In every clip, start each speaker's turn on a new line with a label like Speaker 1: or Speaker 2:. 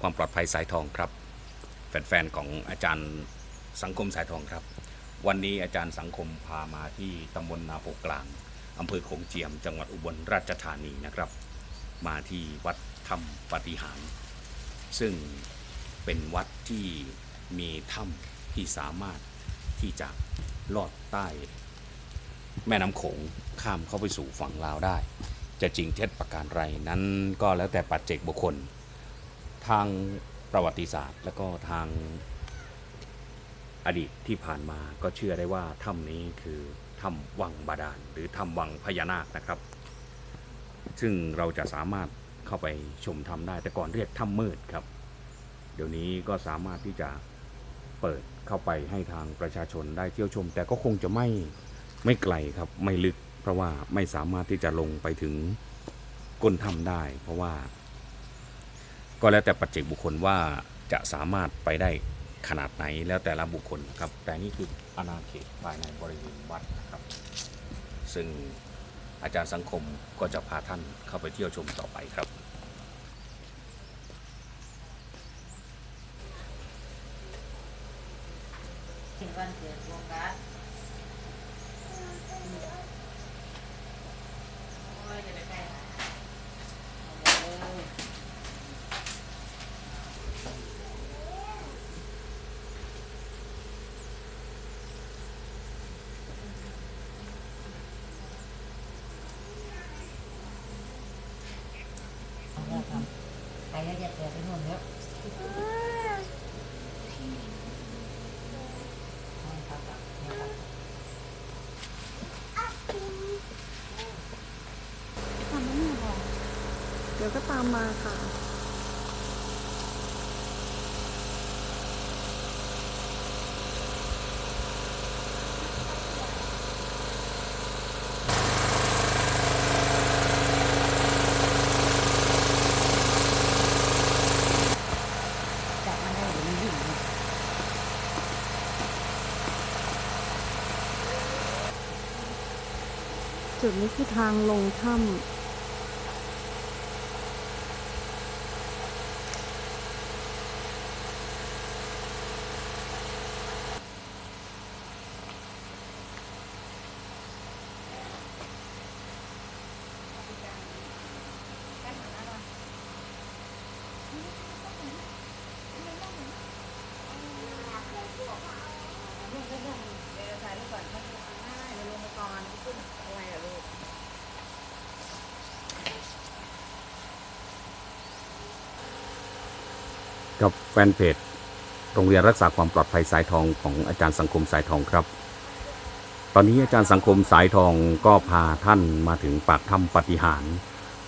Speaker 1: ความปลอดภัยสายทองครับ แฟนๆของอาจารย์สังคมสายทองครับ วันนี้อาจารย์สังคมพามาที่ตำบลนาโปกลางอำเภอโขงเจียม จังหวัดอุบลราชธานีนะครับ มาที่วัดธรรมปฏิหาร ซึ่งเป็นวัดที่มีถ้ำที่สามารถที่จะลอดใต้ แม่น้ำโขงข้ามเข้าไปสู่ฝั่งลาวได้ จะจริงเท็จประการไรนั้นก็แล้วแต่ปัจเจกบุคคล ทางประวัติศาสตร์ และก็ทางอดีตที่ผ่านมาก็เชื่อได้ว่าถ้ำนี้คือถ้ำวังบาดาลหรือถ้ำวังพญานาคนะครับ ซึ่งเราจะสามารถเข้าไปชมถ้ำได้แต่ก่อนเรียกถ้ำมืดครับ เดี๋ยวนี้ก็สามารถที่จะเปิดเข้าไปให้ทางประชาชนได้เที่ยวชม แต่ก็คงจะไม่ไม่ไกลครับไม่ลึก เพราะว่าไม่สามารถที่จะลงไปถึงก้นถ้ำได้ เพราะว่า ก็แล้วแต่ปัจเจกบุคคลว่าจะสามารถไปได้ขนาดไหนแล้วแต่ละบุคคลนะครับ แต่นี่คืออาณาเขตภายในบริเวณวัดนะครับ ซึ่งอาจารย์สังคมก็จะพาท่านเข้าไปเที่ยวชมต่อไปครับ
Speaker 2: ถึงวันเกิดโฟกัสโอ้ยจะไปใกล้หาเอาเลย เอาเลิกทำไปแล้วเปิดไปนู่นแล้วให้พักก่อนให้พักก่อน
Speaker 3: ทำไม่มีหรอกเดี๋ยวก็ตามมาค่ะ
Speaker 2: จับมันได้เดี๋ยวมันวิ่งนะ
Speaker 3: จุดนี้คือทางลงถ้ำ
Speaker 2: ดี๋ยวถ่ายรูปก่อนไม่ได้เดี๋ยวลงมาก่อนขึ้นอะไรอะลูก
Speaker 1: กับแฟนเพจโรงเรียนรักษาความปลอดภัยสายทองของอาจารย์สังคมสายทองครับ ตอนนี้อาจารย์สังคมสายทองก็พาท่านมาถึงปากถ้ำปฏิหาร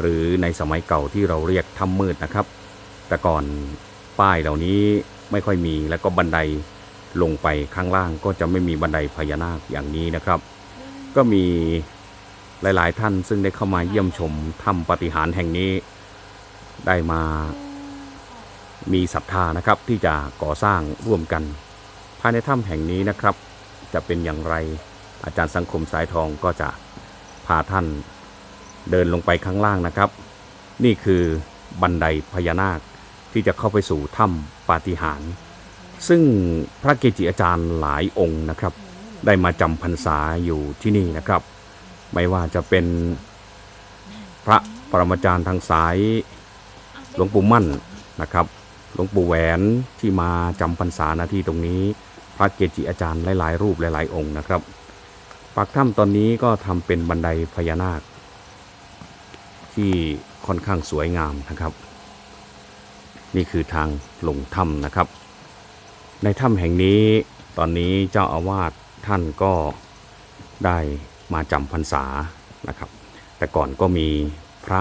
Speaker 1: หรือในสมัยเก่าที่เราเรียกถ้ำมืดนะครับ แต่ก่อนป้ายเหล่านี้ไม่ค่อยมีแล้วก็บันไดลงไปข้างล่างก็จะไม่มีบันไดพญานาคอย่างนี้นะครับ ก็มีหลาย ๆ ท่านซึ่งได้เข้ามาเยี่ยมชมถ้ำปฏิหารแห่งนี้ ได้มา มีศรัทธานะครับที่จะก่อสร้างร่วมกัน ภายในถ้ำแห่งนี้นะครับ จะเป็นอย่างไรอาจารย์สังคมสายทองก็จะพาท่านเดินลงไปข้างล่างนะครับ นี่คือบันไดพญานาคที่จะเข้าไปสู่ถ้ำปาฏิหาริย์ซึ่งพระเกจิอาจารย์หลายองค์นะครับ ได้มาจำพรรษาอยู่ที่นี่นะครับ ไม่ว่าจะเป็นพระปรมาจารย์ทางสายหลวงปู่มั่นนะครับ หลวงปู่แหวนที่มาจำพรรษาหน้าที่ตรงนี้ พระเกจิอาจารย์หลาย ๆ รูปหลาย ๆ องค์นะครับ ปากถ้ำตอนนี้ก็ทำเป็นบันไดพญานาค ที่ค่อนข้างสวยงามนะครับ นี่คือทางลงถ้ำนะครับ ในถ้ำแห่งนี้ตอนนี้เจ้าอาวาสท่านก็ได้มาจำพรรษานะครับ แต่ก่อนก็มีพระ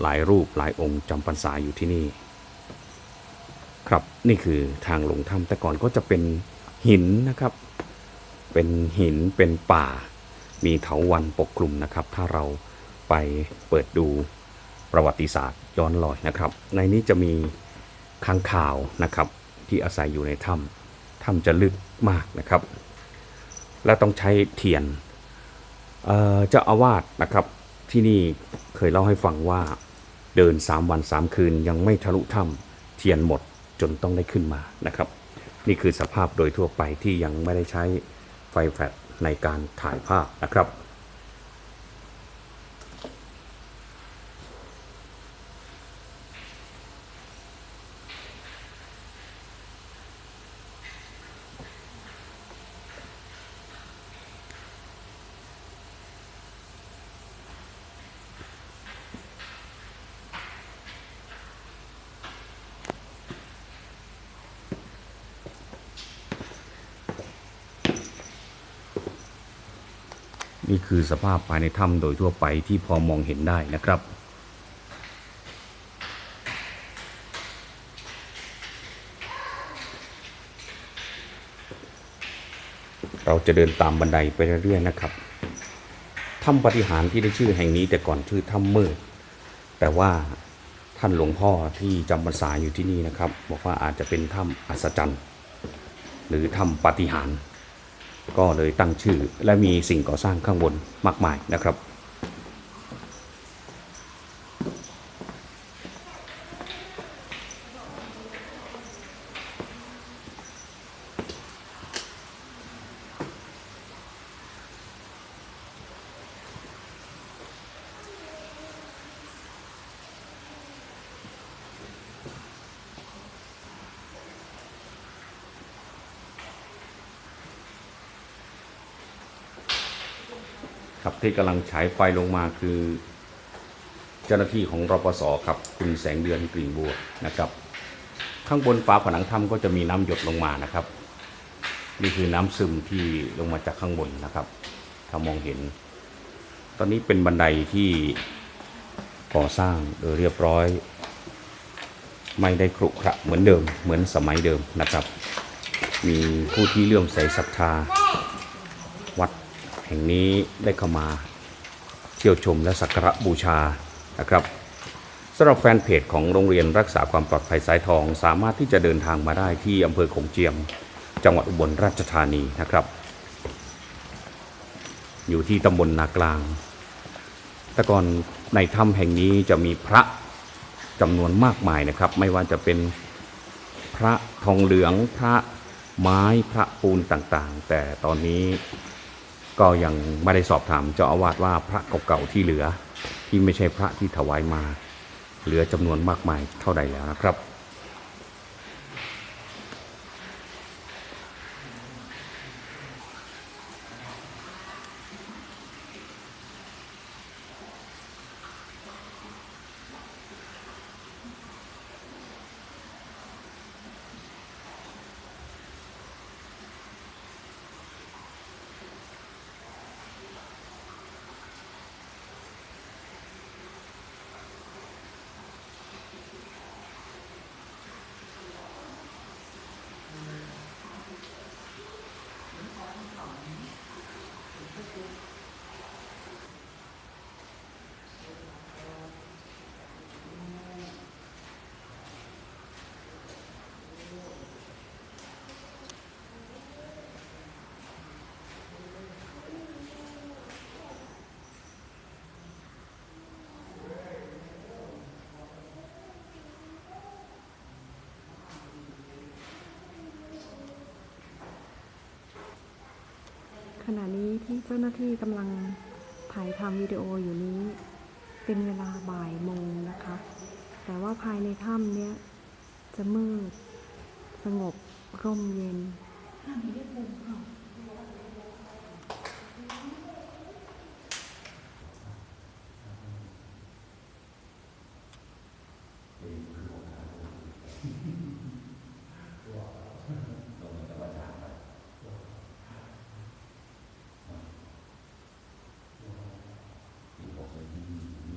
Speaker 1: หลายรูปหลายองค์จำพรรษาอยู่ที่นี่ ครับนี่คือทางลงถ้ำแต่ก่อนก็จะเป็นหินนะครับ เป็นหินเป็นป่า มีเถาวันปกคลุมนะครับ ถ้าเราไปเปิดดูประวัติศาสตร์ย้อนรอยนะครับ ในนี้จะมีค้างข่าวนะครับที่อาศัยอยู่ในถ้ำถ้ำจะลึกมากนะครับ และต้องใช้เทียนเจ้าอาวาสนะครับที่นี่เคยเล่าให้ฟังว่าเดิน 3 วัน 3 คืนยังไม่ทะลุถ้ำเทียนหมด จนต้องได้ขึ้นมานะครับ นี่คือสภาพโดยทั่วไปที่ยังไม่ได้ใช้ไฟแฟลชในการถ่ายภาพนะครับ นี่คือสภาพภายในถ้ำโดยทั่วไปที่พอมองเห็นได้นะครับ เราจะเดินตามบันไดไปเรื่อยๆนะครับถ้ำปฏิหารที่ได้ชื่อแห่งนี้แต่ก่อนชื่อถ้ำมืดแต่ว่าท่านหลวงพ่อที่จำพรรษาอยู่ที่นี่นะครับ บอกว่าอาจจะเป็นถ้ำอัศจรรย์ หรือถ้ำปฏิหาร ก็เลยตั้งชื่อและมีสิ่งก่อสร้างข้างบนมากมายนะครับ ครับที่กำลังฉายไฟลงมาคือ เจ้าหน้าที่ของรปศครับคุณแสงเดือนกลิ่นบัวนะครับ ข้างบนฝาผนังถ้ำก็จะมีน้ำหยดลงมานะครับ นี่คือน้ำซึมที่ลงมาจากข้างบนนะครับถ้ามองเห็น ตอนนี้เป็นบันไดที่ก่อสร้างโดยเรียบร้อย ไม่ได้ขรุขระเหมือนเดิมเหมือนสมัยเดิมนะครับ มีผู้ที่เลื่อมใสศรัทธา แห่งนี้ได้เข้ามาเที่ยวชมและสักการะบูชานะครับสำหรับแฟนเพจของโรงเรียนรักษาความปลอดภัยสายทอง สามารถที่จะเดินทางมาได้ที่อำเภอโขงเจียม จังหวัดอุบลราชธานีนะครับ อยู่ที่ตำบลนากลาง แต่ก่อนในถ้ำแห่งนี้จะมีพระจำนวนมากมายนะครับ ไม่ว่าจะเป็นพระทองเหลืองพระไม้พระปูนต่างๆ แต่ตอนนี้ ก็ยังไม่ได้สอบถามเจ้าอาวาสว่าพระเก่าๆที่เหลือ ที่ไม่ใช่พระที่ถวายมา เหลือจำนวนมากมายเท่าใดแล้วนะครับ
Speaker 3: ขณะนี้ที่เจ้าหน้าที่กำลังถ่ายทำวิดีโออยู่นี้ เป็นเวลาบ่ายโมงนะคะ แต่ว่าภายในถ้ำเนี้ยจะมืด สงบร่มเย็น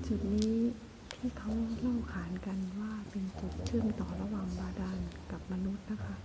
Speaker 3: จุดนี้ที่เขาเล่าขานกันว่าเป็นจุดเชื่อมต่อระหว่างบาดาลกับมนุษย์นะคะ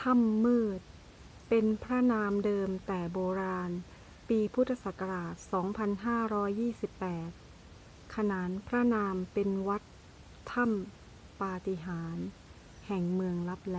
Speaker 3: ถ้ำมืด เป็นพระนามเดิมแต่โบราณ ปีพุทธศักราช 2528 ขนานพระนามเป็นวัด ถ้ำปาฏิหาริย์แห่งเมืองลับแล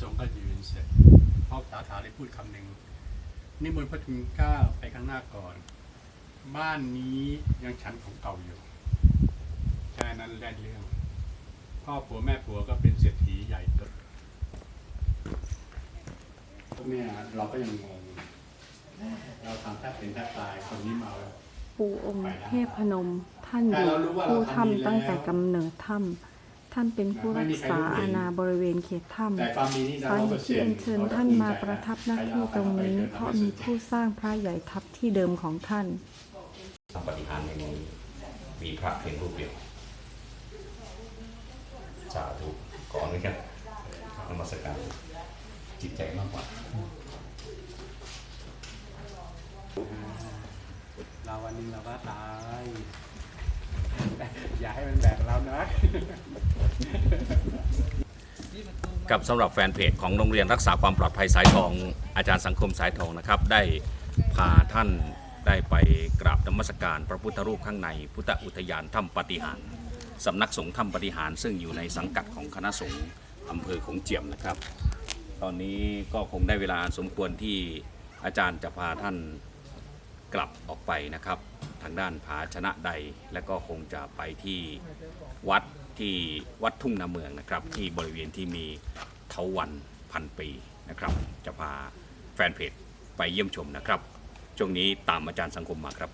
Speaker 4: สงฆ์ก็ยืนเสร็จพ่อตาถาได้พูดคำหนึ่งนิมนต์พระทุนเกล้าไปข้างหน้าก่อน บ้านนี้ยังฉันของเก่าอยู่แค่นั้นแล่นเรื่อง พ่อผัวแม่ผัวก็เป็นเศรษฐีใหญ่โตพวกเนี้ยเราก็ยังงงเราทำแทบเป็นแทบตายคนนี้มาแล้ว
Speaker 3: ปู่องค์เทพพนมท่านอ
Speaker 4: แต่
Speaker 3: ยู่
Speaker 4: เรารู้ว่าเรา
Speaker 3: ผู้
Speaker 4: ทำดีแล้ว
Speaker 3: ถ้ำตั้งแต่กำเนิดถ้ำ ท่านเป็นผู้รักษาอาณาบริเวณเขตถ้
Speaker 4: แต่ความดีนี่ำเรา
Speaker 3: สาเห
Speaker 4: เปอ
Speaker 3: ตุ
Speaker 4: ร์
Speaker 3: ที่
Speaker 4: เซ็น
Speaker 3: อัญ
Speaker 4: ต์
Speaker 3: เชิญ
Speaker 4: เราก็
Speaker 3: ท่าน
Speaker 4: ภู
Speaker 3: มา
Speaker 4: ใจ
Speaker 3: ประทับหน้าที่ตรงนี้ เพราะมีผู้สร้างพระใหญ่ทับที่เดิมของท่าน
Speaker 1: ทำปฏิหารย์ในนี้มีพระเพียงรูปเดียวสาธุขออนุญาตนมัสการจิตใจมากกว่า
Speaker 4: เราวันหนึงเราก็ตาย อย่าให้มันแบกเรานะ
Speaker 1: กับสำหรับแฟนเพจของโรงเรียนรักษาความปลอดภัยสายทองอาจารย์สังคมสายทองนะครับ ได้พาท่านได้ไปกราบนมัสการพระพุทธรูปข้างในพุทธอุทยานถ้ำปฏิหารสำนักสงฆ์ถ้ำปฏิหารซึ่งอยู่ในสังกัดของคณะสงฆ์อำเภอของเจียมนะครับ ตอนนี้ก็คงได้เวลาสมควรที่อาจารย์จะพาท่าน กลับออกไปนะครับ ทางด้านผาชนะใด และก็คงจะไปที่วัดที่วัดทุ่งนาเมืองนะครับ ที่บริเวณที่มีเทาวันพันปีนะครับ จะพาแฟนเพจไปเยี่ยมชมนะครับ ช่วงนี้ตามอาจารย์สังคมมาครับ